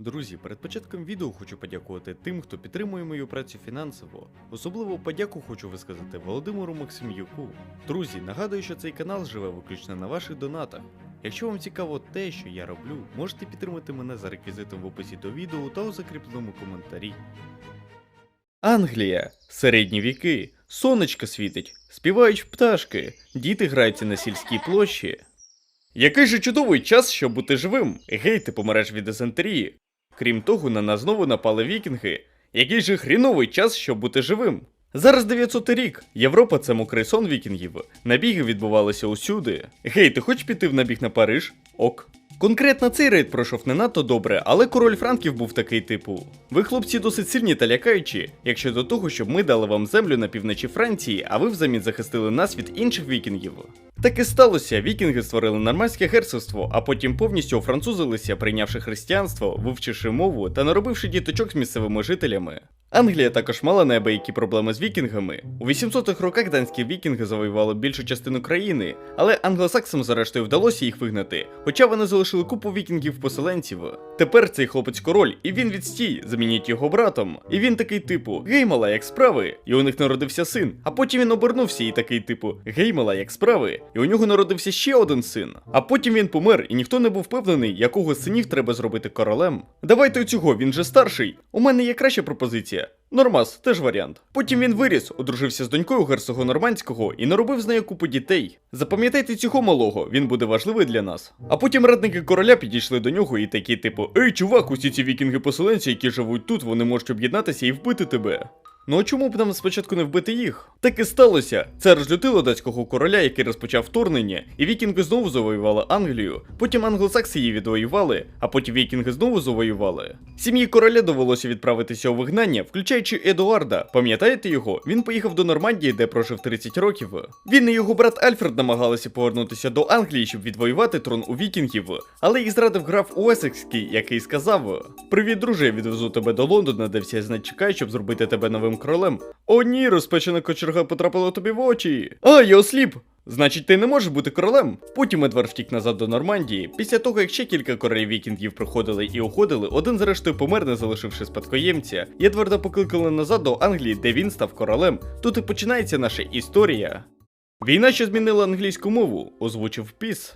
Друзі, перед початком відео хочу подякувати тим, хто підтримує мою працю фінансово. Особливо подяку хочу висказати Володимиру Максим'юку. Друзі, нагадую, що цей канал живе виключно на ваших донатах. Якщо вам цікаво те, що я роблю, можете підтримати мене за реквізитом в описі до відео та у закріпленому коментарі. Англія, середні віки, сонечко світить, співають пташки, діти граються на сільській площі. Який же чудовий час, щоб бути живим. Гей, ти помреш від дизентерії. Крім того, на нас знову напали вікінги. Який же хріновий час, щоб бути живим. Зараз 900 рік. Європа це мокрий сон вікінгів. Набіги відбувалися усюди. Гей, ти хочеш піти в набіг на Париж? Ок. Конкретно цей рейд пройшов не надто добре, але король Франків був такий типу. Ви, хлопці, досить сильні та лякаючі, якщо до того, щоб ми дали вам землю на півночі Франції, а ви взамін захистили нас від інших вікінгів. Так і сталося. Вікінги створили нормандське герцогство, а потім повністю офранцузилися, прийнявши християнство, вивчивши мову та наробивши діточок з місцевими жителями. Англія також мала неабиякі проблеми з вікінгами. У 800-х роках данські вікінги завоювали більшу частину країни, але англосаксам зрештою вдалося їх вигнати, хоча вони залишили купу вікінгів-поселенців. Тепер цей хлопець король, і він відстій, замініть його братом. І він такий типу: гей, мала, як справи? І у них народився син. А потім він обернувся і такий типу: гей, мала, як справи? І у нього народився ще один син. А потім він помер, і ніхто не був впевнений, якого синів треба зробити королем. Давайте цього, він же старший. У мене є краща пропозиція. Нормас, теж варіант. Потім він виріс, одружився з донькою герцога Нормандського і наробив з нею купу дітей. Запам'ятайте цього малого, він буде важливий для нас. А потім радники короля підійшли до нього і такі, типу: Ей, чувак, усі ці вікінги-поселенці, які живуть тут, вони можуть об'єднатися і вбити тебе. Ну а чому б нам спочатку не вбити їх? Так і сталося. Це розлютило датського короля, який розпочав вторгнення, і вікінги знову завоювали Англію. Потім англосакси її відвоювали, а потім вікінги знову завоювали. Сім'ї короля довелося відправитися у вигнання, включаючи Едуарда. Пам'ятаєте його? Він поїхав до Нормандії, де прожив 30 років. Він і його брат Альфред намагалися повернутися до Англії, щоб відвоювати трон у вікінгів, але їх зрадив граф Уесекський, який сказав: Привіт, друже, відвезу тебе до Лондона, де всі знать чекають, щоб зробити тебе новим королем. О ні, розпечена кочерга потрапила тобі в очі. А, я осліп! Значить, ти не можеш бути королем. Потім Едвард втік назад до Нормандії. Після того, як ще кілька королів вікінгів приходили і уходили, один зрештою помер, не залишивши спадкоємця. Едварда покликали назад до Англії, де він став королем. Тут і починається наша історія. Війна, що змінила англійську мову, озвучив піс.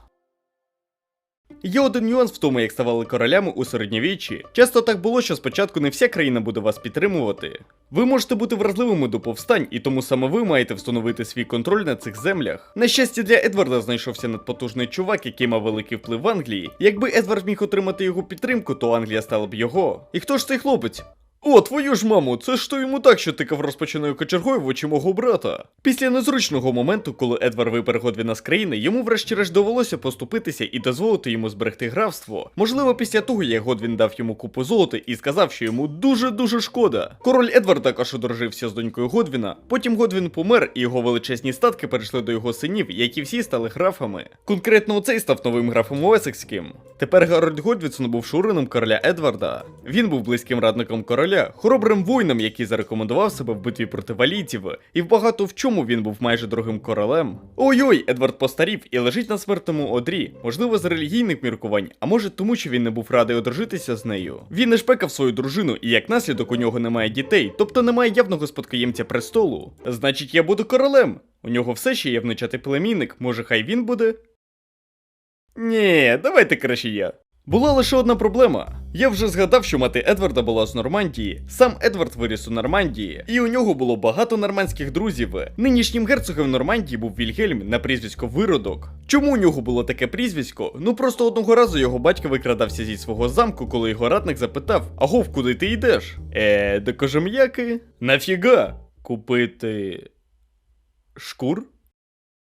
Є один нюанс в тому, як ставали королями у середньовіччі. Часто так було, що спочатку не вся країна буде вас підтримувати. Ви можете бути вразливими до повстань, і тому саме ви маєте встановити свій контроль на цих землях. На щастя, для Едварда знайшовся надпотужний чувак, який мав великий вплив в Англії. Якби Едвард міг отримати його підтримку, то Англія стала б його. І хто ж цей хлопець? О, твою ж маму, це ж то йому так, що тикав розпочиною кочергою в очі мого брата. Після незручного моменту, коли Едвард випер Годвіна з країни, йому врешті-решт довелося поступитися і дозволити йому зберегти графство. Можливо, після того, як Годвін дав йому купу золота і сказав, що йому дуже-дуже шкода. Король Едвард також одружився з донькою Годвіна. Потім Годвін помер, і його величезні статки перейшли до його синів, які всі стали графами. Конкретно цей став новим графом Уесекським. Тепер Гарольд Годвінсон був шурином короля Едварда. Він був близьким радником короля, хоробрим воїном, який зарекомендував себе в битві проти валійців, і в багато в чому він був майже другим королем. Ой-ой, Едвард постарів і лежить на смертному одрі, можливо, з релігійних міркувань, а може тому, що він не був радий одружитися з нею. Він не шпекав свою дружину, і як наслідок у нього немає дітей, тобто немає явного спадкоємця престолу. Значить, я буду королем. У нього все ще є внучатий племінник, може хай він буде. Ні, давайте краще я. Була лише одна проблема. Я вже згадав, що мати Едварда була з Нормандії. Сам Едвард виріс у Нормандії, і у нього було багато нормандських друзів. Нинішнім герцогом Нормандії був Вільгельм на прізвисько Виродок. Чому у нього було таке прізвисько? Ну просто одного разу його батько викрадався зі свого замку, коли його радник запитав: Агов, куди ти йдеш? Е, до кожем'яки? Нафіга? Купити. шкур?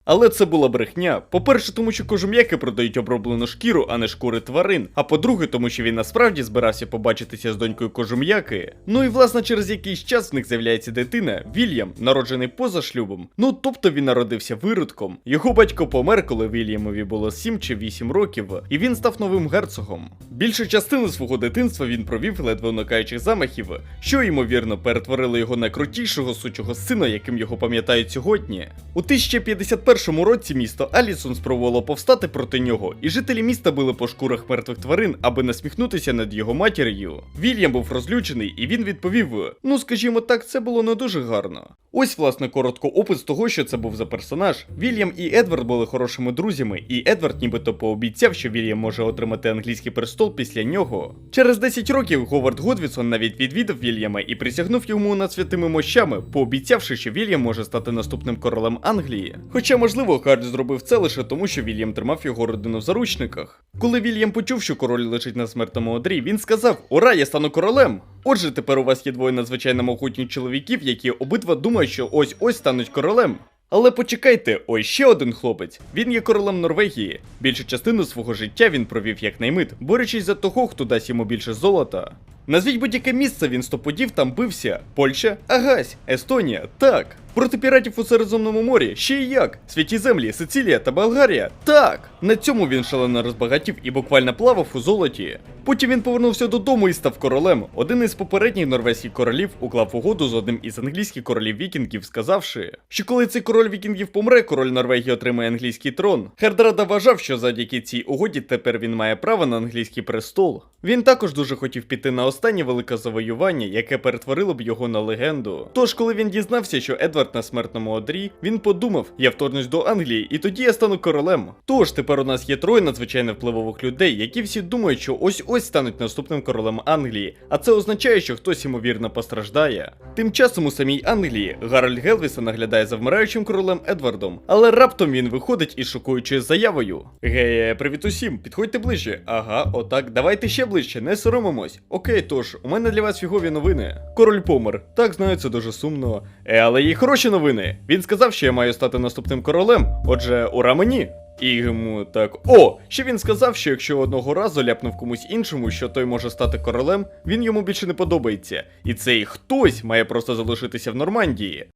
Але це була брехня. По-перше, тому що кожум'яки продають оброблену шкіру, а не шкури тварин. А по-друге, тому що він насправді збирався побачитися з донькою кожум'яки. Ну і власне через якийсь час в них з'являється дитина, Вільям, народжений поза шлюбом. Ну тобто він народився виродком. Його батько помер, коли Вільямові було 7 чи 8 років, і він став новим герцогом. Більшу частину свого дитинства він провів ледве уникаючих замахів, що ймовірно перетворили його на крутішого сучого сина, яким його пам'ятають сьогодні. У 1051 першому році місто Алісон спробувало повстати проти нього, і жителі міста били по шкурах мертвих тварин, аби насміхнутися над його матір'ю. Вільям був розлючений, і він відповів: Ну, скажімо так, це було не дуже гарно. Ось, власне, коротко опис того, що це був за персонаж. Вільям і Едвард були хорошими друзями, і Едвард нібито пообіцяв, що Вільям може отримати англійський престол після нього. Через 10 років Говард Годвісон навіть відвідав Вільяма і присягнув йому над святими мощами, пообіцявши, що Вільям може стати наступним королем Англії. Хоча, можливо, Хард зробив це лише тому, що Вільям тримав його родину в заручниках. Коли Вільям почув, що король лежить на смертному одрі, він сказав: Ура, я стану королем! Отже, тепер у вас є двоє надзвичайно могутніх чоловіків, які обидва думають, що ось ось стануть королем. Але почекайте, ось ще один хлопець. Він є королем Норвегії. Більшу частину свого життя він провів як наймит, борючись за того, хто дасть йому більше золота. Назвіть будь-яке місце він стоподів там бився. Польща, Агась, Естонія, так. Проти піратів у Середземному морі, ще й як. Святі землі, Сицилія та Болгарія. Так. На цьому він шалено розбагатів і буквально плавав у золоті. Потім він повернувся додому і став королем. Один із попередніх норвезьких королів уклав угоду з одним із англійських королів вікінгів, сказавши, що коли цей король вікінгів помре, король Норвегії отримає англійський трон. Хердрада вважав, що завдяки цій угоді тепер він має право на англійський престол. Він також дуже хотів піти на останнє велике завоювання, яке перетворило б його на легенду. Тож, коли він дізнався, що Едвард на смертному одрі, він подумав: я вторгнусь до Англії, і тоді я стану королем. Тож тепер у нас є троє надзвичайно впливових людей, які всі думають, що ось ось стануть наступним королем Англії, а це означає, що хтось ймовірно постраждає. Тим часом у самій Англії Гарольд Гелвіса наглядає за вмираючим королем Едвардом, але раптом він виходить із шокуючою заявою: Гей, привіт усім, підходьте ближче. Ага, отак, давайте ще ближче, не соромимось. Окей, тож, у мене для вас фігові новини. Король помер. Так, знаю, це дуже сумно. Е, але є й хороші новини. Він сказав, що я маю стати наступним королем. Отже, ура мені. І йому так. О! Ще він сказав, що якщо одного разу ляпнув комусь іншому, що той може стати королем, він йому більше не подобається. І цей хтось має просто залишитися в Нормандії.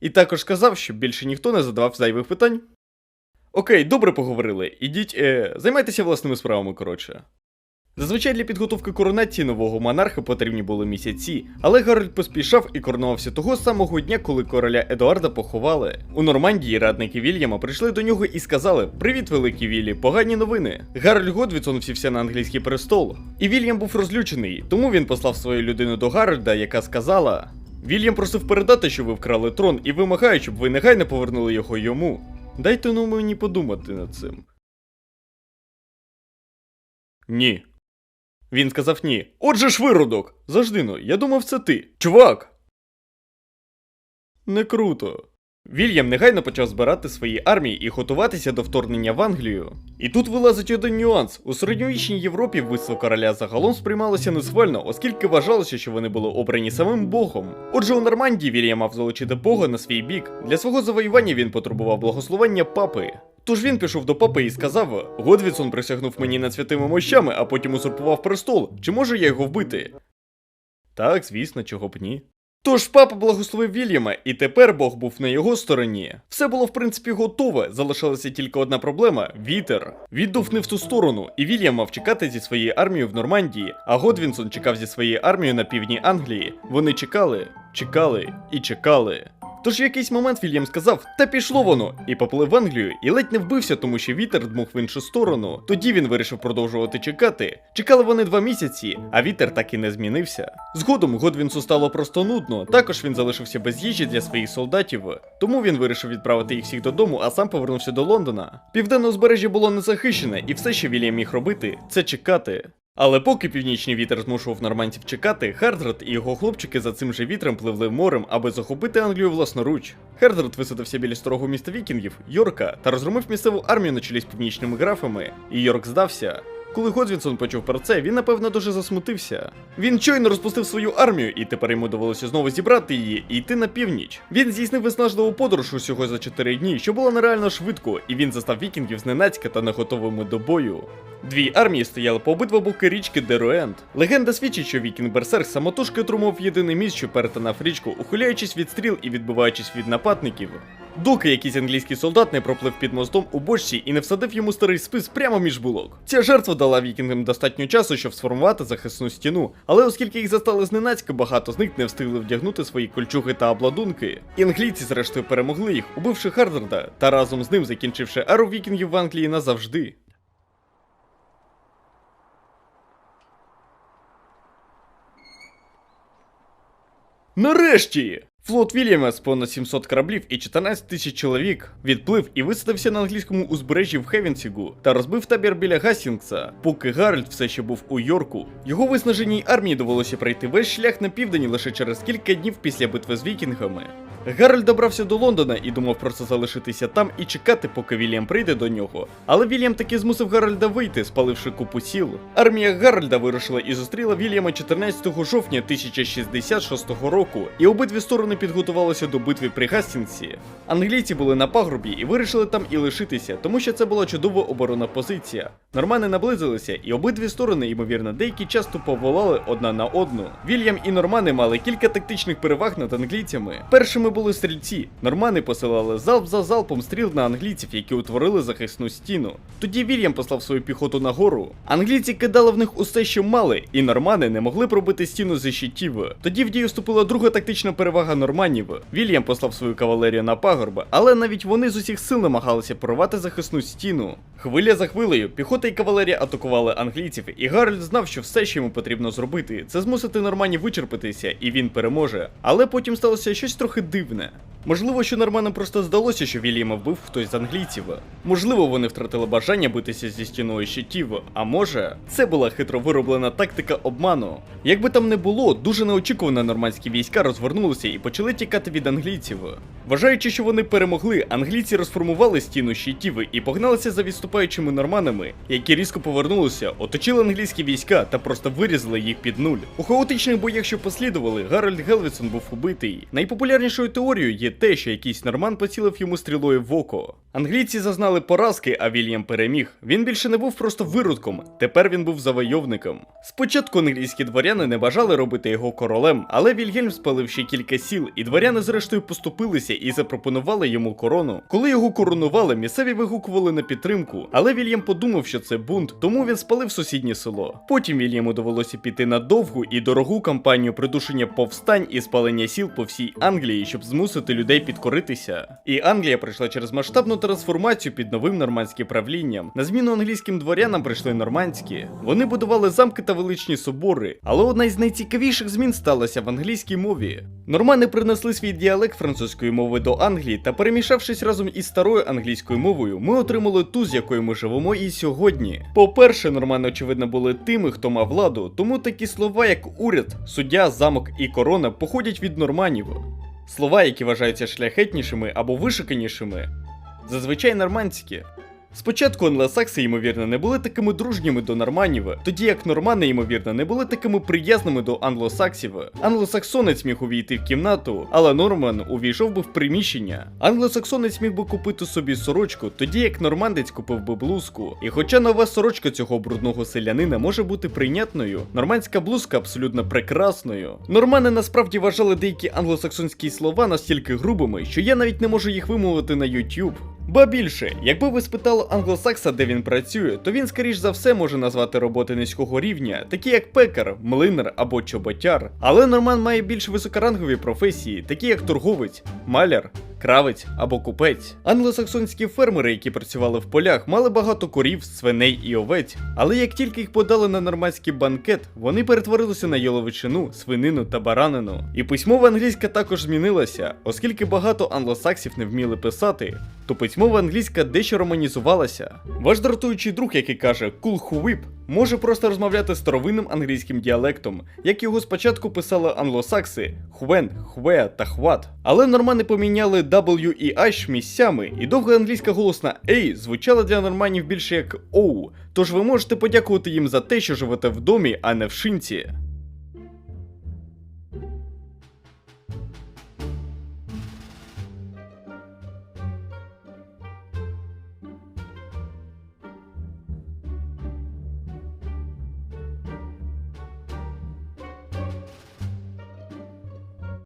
І також сказав, щоб більше ніхто не задавав зайвих питань. Окей, добре поговорили. Ідіть, е, займайтеся власними справами, коротше. Зазвичай для підготовки коронації нового монарха потрібні були місяці, але Гарольд поспішав і коронувався того самого дня, коли короля Едуарда поховали. У Нормандії радники Вільяма прийшли до нього і сказали: Привіт, великий Віллі, погані новини. Гарольд Годвідсон всівся на англійський престол. І Вільям був розлючений, тому він послав свою людину до Гарольда, яка сказала: Вільям просив передати, що ви вкрали трон, і вимагає, щоб ви негайно повернули його йому. Дайте ну мені подумати над цим. Ні. Він сказав ні. Отже ж виродок! Завжди ну, я думав, це ти. Чувак! Не круто. Вільям негайно почав збирати свої армії і готуватися до вторгнення в Англію. І тут вилазить один нюанс: у середньовічній Європі вбивство короля загалом сприймалося несхвально, оскільки вважалося, що вони були обрані самим Богом. Отже, у Нормандії Вільям мав залучити Бога на свій бік. Для свого завоювання він потребував благословення папи. Тож він пішов до папи і сказав: Годвідсон присягнув мені над святими мощами, а потім узурпував престол. Чи можу я його вбити? Так, звісно, чого б ні. Тож папа благословив Вільяма, і тепер Бог був на його стороні. Все було в принципі готове, залишилася тільки одна проблема вітер. Віддув не в ту сторону, і Вільям мав чекати зі своєю армією в Нормандії, а Годвінсон чекав зі своєю армією на півдні Англії. Вони чекали, чекали і чекали. Тож в якийсь момент Вільям сказав, та пішло воно, і поплив в Англію, і ледь не вбився, тому що вітер дмух в іншу сторону. Тоді він вирішив продовжувати чекати. Чекали вони два місяці, а вітер так і не змінився. Згодом Годвінсу стало просто нудно. Також він залишився без їжі для своїх солдатів. Тому він вирішив відправити їх всіх додому, а сам повернувся до Лондона. Південне узбережжя було незахищене, і все, що Вільям міг робити, це чекати. Але поки північний вітер змушував нормандців чекати, Хардред і його хлопчики за цим же вітром пливли морем, аби захопити Англію власноруч. Хардред висадився біля старого міста вікінгів, Йорка, та розгромив місцеву армію на чолі з північними графами, і Йорк здався. Коли Годвінсон почув про це, він напевно дуже засмутився. Він щойно розпустив свою армію, і тепер йому довелося знову зібрати її і йти на північ. Він здійснив виснажливу подорож усього за 4 дні, що було нереально швидко, і він застав вікінгів зненацька та не готовими до бою. Дві армії стояли по обидва боки річки Деруент. Легенда свідчить, що вікінг Берсерк самотужки отримав єдиний міст, що перетинав річку, ухиляючись від стріл і відбиваючись від нападників. Доки якийсь англійський солдат не проплив під мостом у бочці і не всадив йому старий спис прямо між булок. Ця жертва дала вікінгам достатньо часу, щоб сформувати захисну стіну, але оскільки їх застали зненацька, багато з них не встигли вдягнути свої кольчуги та обладунки. І англійці зрештою перемогли їх, убивши Хардерда та разом з ним закінчивши еру вікінгів в Англії назавжди. Нарешті! Флот Вільяма з понад 700 кораблів і 14 тисяч чоловік відплив і висадився на англійському узбережжі в Хевенсігу та розбив табір біля Гасінгса, поки Гарольд все ще був у Йорку. Його виснаженій армії довелося пройти весь шлях на південь лише через кілька днів після битви з вікінгами. Гарольд добрався до Лондона і думав просто залишитися там і чекати, поки Вільям прийде до нього. Але Вільям таки змусив Гарольда вийти, спаливши купу сіл. Армія Гарольда вирушила і зустріла Вільяма 14 жовтня 1066 року, і обидві сторони підготувалися до битви при Гастінгсі. Англійці були на пагорбі і вирішили там і лишитися, тому що це була чудова оборонна позиція. Нормани наблизилися, і обидві сторони, ймовірно, деякий час тупо волали одна на одну. Вільям і нормани мали кілька тактичних переваг над англійцями. Першими були стрільці. Нормани посилали залп за залпом стріл на англійців, які утворили захисну стіну. Тоді Вільям послав свою піхоту нагору. Англійці кидали в них усе, що мали, і нормани не могли пробити стіну зі щитів. Тоді в дію вступила друга тактична перевага норманів. Вільям послав свою кавалерію на пагорби, але навіть вони з усіх сил намагалися прорвати захисну стіну. Хвиля за хвилею, піхота і кавалерія атакували англійців, і Гарольд знав, що все, що йому потрібно зробити, це змусити норманів вичерпитися, і він переможе. Але потім сталося щось трохи дивне. Можливо, що норманам просто здалося, що Вільяма вбив хтось з англійців. Можливо, вони втратили бажання битися зі стіною щитів, а може, це була хитро вироблена тактика обману. Якби там не було, дуже неочікувано нормандські війська розвернулися і почали тікати від англійців. Вважаючи, що вони перемогли, англійці розформували стіну щитів і погналися за відступаючими норманами, які різко повернулися, оточили англійські війська та просто вирізали їх під нуль. У хаотичних боях, що послідували, Гарольд Гелвісон був убитий. Найпопулярнішою теорією є те, що якийсь норман поцілив йому стрілою в око. Англійці зазнали поразки, а Вільям переміг. Він більше не був просто виродком, тепер він був завойовником. Спочатку англійські дворяни не бажали робити його королем, але Вільгельм спалив ще кілька сіл, і дворяни зрештою поступилися і запропонували йому корону. Коли його коронували, місцеві вигукували на підтримку, але Вільям подумав, що це бунт, тому він спалив сусіднє село. Потім Вільяму довелося піти на довгу і дорогу кампанію придушення повстань і спалення сіл по всій Англії, щоб змусити людей підкоритися. І Англія пройшла через масштабну трансформацію під новим нормандським правлінням. На зміну англійським дворянам прийшли нормандські. Вони будували замки та величні собори, але одна із найцікавіших змін сталася в англійській мові. Нормани принесли свій діалект французької мови до Англії та перемішавшись разом із старою англійською мовою, ми отримали ту, з якою ми живемо і сьогодні. По-перше, нормани, очевидно, були тими, хто мав владу, тому такі слова, як уряд, суддя, замок і корона, походять від норманів. Слова, які вважаються шляхетнішими або вишиканішими, зазвичай нормандські. Спочатку англосакси, ймовірно, не були такими дружніми до норманів, тоді як нормани, ймовірно, не були такими приязними до англосаксів. Англосаксонець міг увійти в кімнату, але Норман увійшов би в приміщення. Англосаксонець міг би купити собі сорочку, тоді як нормандець купив би блузку. І хоча нова сорочка цього брудного селянина може бути прийнятною, нормандська блузка абсолютно прекрасною. Нормани насправді вважали деякі англосаксонські слова настільки грубими, що я навіть не можу їх вимовити на YouTube. Ба більше, якби ви спитали англосакса, де він працює, то він скоріш за все може назвати роботи низького рівня, такі як пекар, млинар або чоботяр. Але Норман має більш високорангові професії, такі як торговець, маляр. Кравець або купець. Англосаксонські фермери, які працювали в полях, мали багато корів, свиней і овець. Але як тільки їх подали на нормандський банкет, вони перетворилися на яловичину, свинину та баранину. І письмова англійська також змінилася, оскільки багато англосаксів не вміли писати, то письмова англійська дещо романізувалася. Ваш дратуючий друг, який каже «cool who whip», може просто розмовляти старовинним англійським діалектом, як його спочатку писали англосакси хвен, хве та хват. Але нормани поміняли W і H місцями, і довга англійська голосна A звучала для норманів більше як O, тож ви можете подякувати їм за те, що живете в домі, а не в шинці.